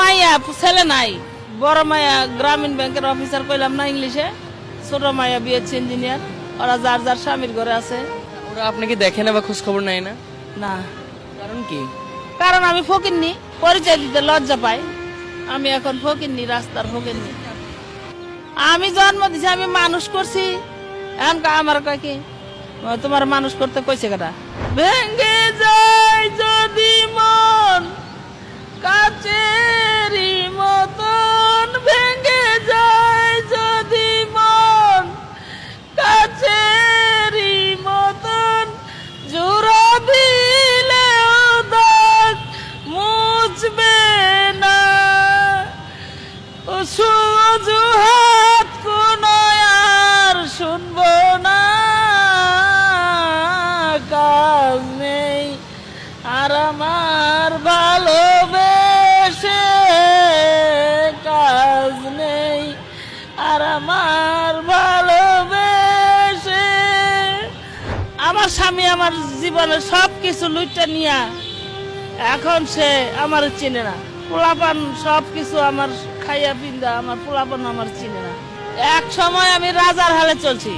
মাইয়া ছেলে নাই বড় মাইয়া গ্রামীণ ব্যাংকের অফিসার কইলাম না ইংলিশে ছোট মাইয়া বিয়েছে ইঞ্জিনিয়ার ওরা যার যার স্বামীর ঘরে আছে। ওরা আপনাকে দেখে না বা খোঁজ খবর নেয় না? না। কারণ কি? কারণ আমি ফকিরনি পরিচয় দিতে লজ্জা পাই। আমি এখন ফকিরনি রাস্তার ফকিরনি আমি জন্ম দিছি আমি মানুষ করছি। এখন আমার কয় কি? তোমার মানুষ করতে কইছে কাটা ভেঙ্গে যায় যদি মন কাচেরি সুজুহাত কোন আর শুনব না। কাজ নেই আর আমার ভালোবেসে। কাজ নেই আর আমার ভালোবেসে। আমার স্বামী আমার জীবনের সব কিছু লুইটা নিয়া এখন সে আমার চিনে না। পোলাপান সব কিছু আমার খাইয়া পিন্দা আমার পোলাপান আমার চিনে না। এক সময় আমি রাজার হালে চলছি।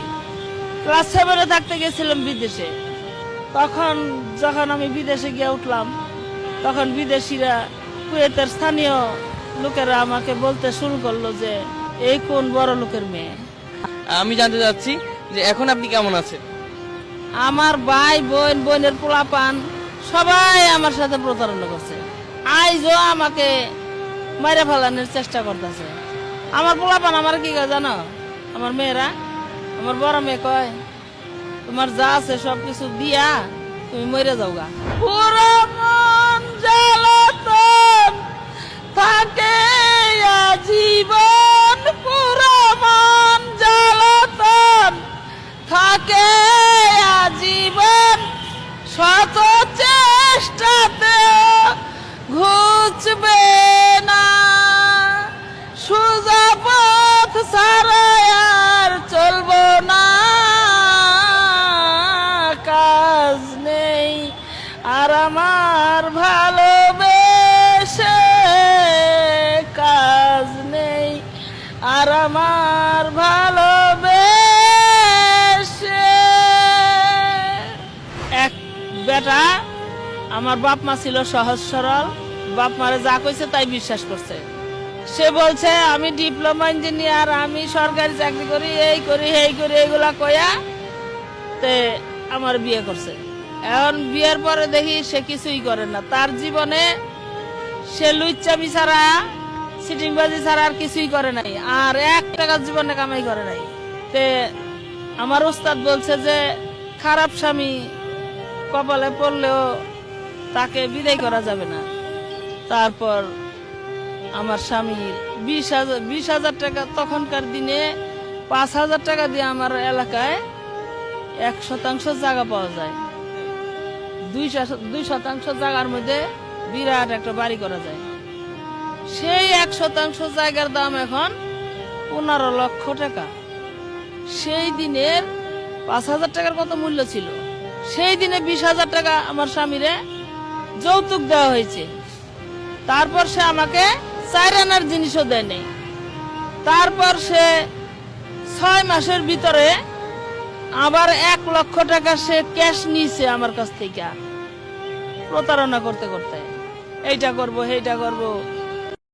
ক্লাস সেভেনে থাকতে গেছিলাম বিদেশে। তখন যখন আমি বিদেশে গিয়ে উঠলাম তখন বিদেশিরা কুয়েতের স্থানীয় লোকেরা আমাকে বলতে শুরু করল যে এই কোন বড় লোকের মেয়ে? আমি জানতে চাচ্ছি যে এখন আপনি কেমন আছেন? আমার ভাই বোন বোনের পোলাপান সবাই আমার সাথে প্রতারণা করছে। আইজও আমাকে মাইরে ফেলানোর চেষ্টা করতেছে। আমার পোলাপান আমার কি কয় জানো? আমার মেয়েরা, আমার বড় মেয়ে কয়, তোমার যা আছে সব কিছু দিয়া তুমি মরে যাও গা পুরো মন জ্বালাতন, থাকে জীবন পুরো মন জ্বালাতন, থাকে আজীবন। শত চেষ্টাতে ঘুচবে বেটা, আমার বাপ মা ছিল সহজ সরল, বাপ মারে যা কইছে তাই বিশ্বাস করছে। সে বলছে, আমি ডিপ্লোমা ইঞ্জিনিয়ার, আমি সরকারি চাকরি করি, এই করি এই করি এইগুলা কয়া তে আমার বিয়ে করছে। এখন বিয়ের পরে দেখি সে কিছুই করে না। তার জীবনে সে লুচ্চামি ছাড়া, সিটিংবাজি ছাড়া আর কিছুই করে নাই, আর এক টাকা জীবনে কামাই করে নাই। তে আমার উস্তাদ বলছে যে, খারাপ স্বামী কপালে পড়লেও তাকে বিদায় করা যাবে না। তারপর আমার স্বামীর বিশ হাজার বিশ হাজার টাকা তখনকার দিনে পাঁচ হাজার টাকা দিয়ে আমার এলাকায় এক শতাংশ জায়গা পাওয়া যায়। দুই দুই শতাংশ জায়গার মধ্যে বিরাট একটা বাড়ি করা যায়। সেই এক শতাংশ জায়গার দাম এখন পনেরো লক্ষ টাকা। সেই দিনের পাঁচ হাজার টাকার কত মূল্য ছিল। সেই দিনে বিশ হাজার টাকা আমার স্বামীরে যৌতুক দেওয়া হয়েছে। তারপর সে আমাকে চার আনার জিনিসও দেয় নেই। তারপর সে ছয় মাসের ভিতরে আবার এক লক্ষ টাকা সে ক্যাশ নিয়েছে আমার কাছ থেকে। প্রতারণা করতে করতে। এইটা করব, সেইটা করব।